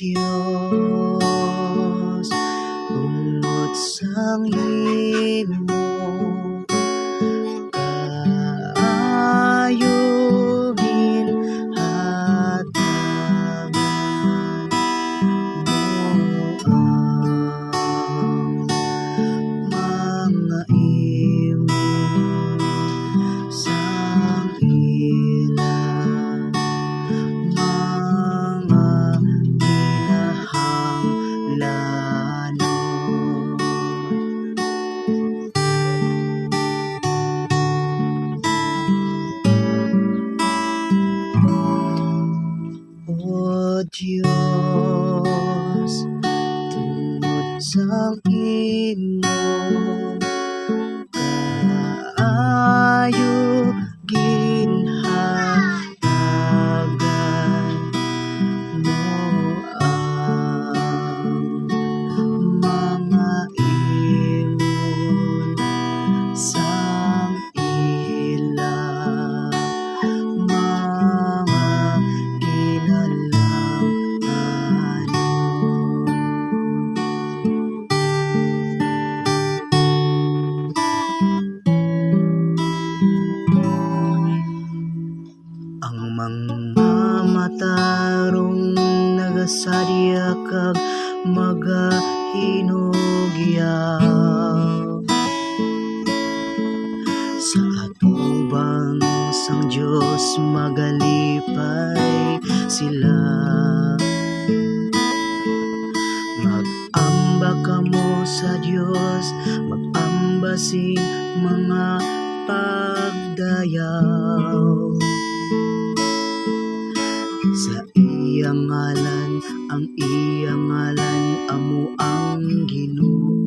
Diyos O magahinugyaw Sa atubang sang Dios magalipay sila. Mag-amba kamo sa Dios mag-amba sing mga pagdayaw iyang ngalan, ang iyang ngalan, amo ang ginoo.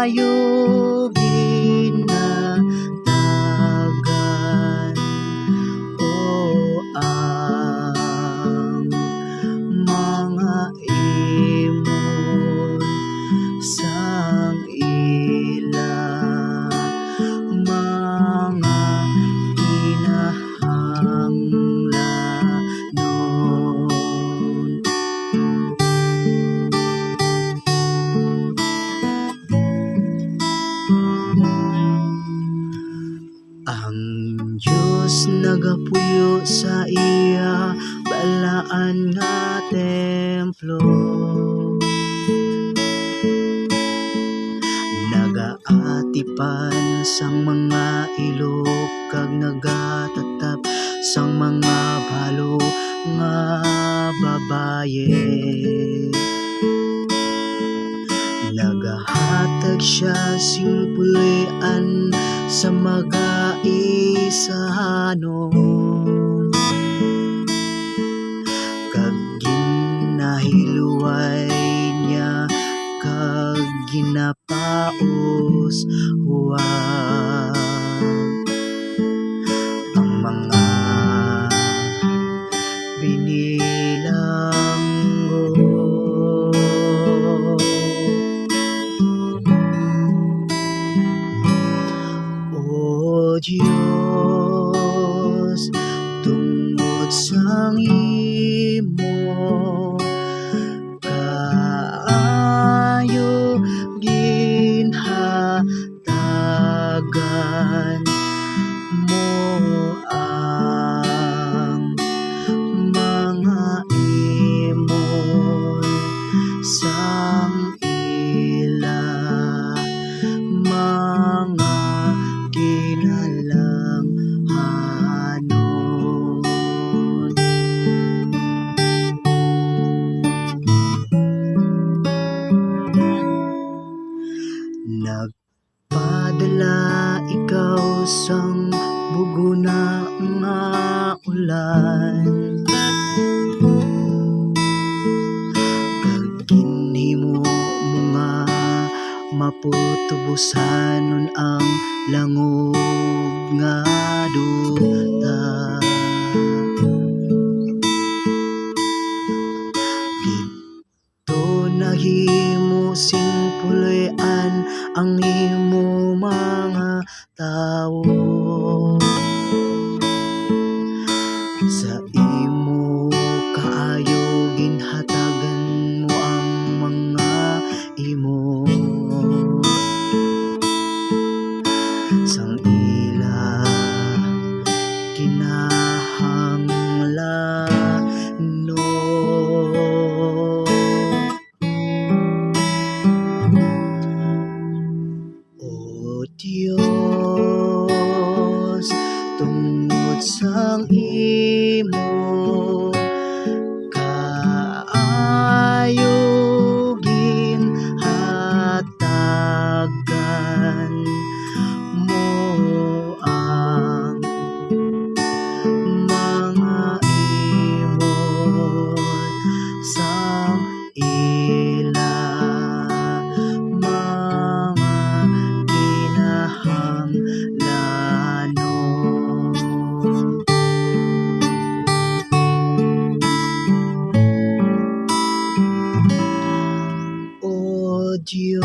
Kaayo sa iya balaan nga templo. Nagaatipan sang mga ilog kag nagatatap sang mga balo nga babaye. Nagahatag siya sing pulian sa mga isahanon ginahiluway niya kag ginapaos. Huwag Ang mga binilanggo O Diyos, tungod sang imo ulan Pagkinhimo mo nga Maputubusan nun ang langog nga duta Dito nahimo simpuloyan ang imo mga tao. Sa imo kaayo ginhatagan mo ang mga imo. Sang ila kinahangla no. O Dios tungod sa Dios.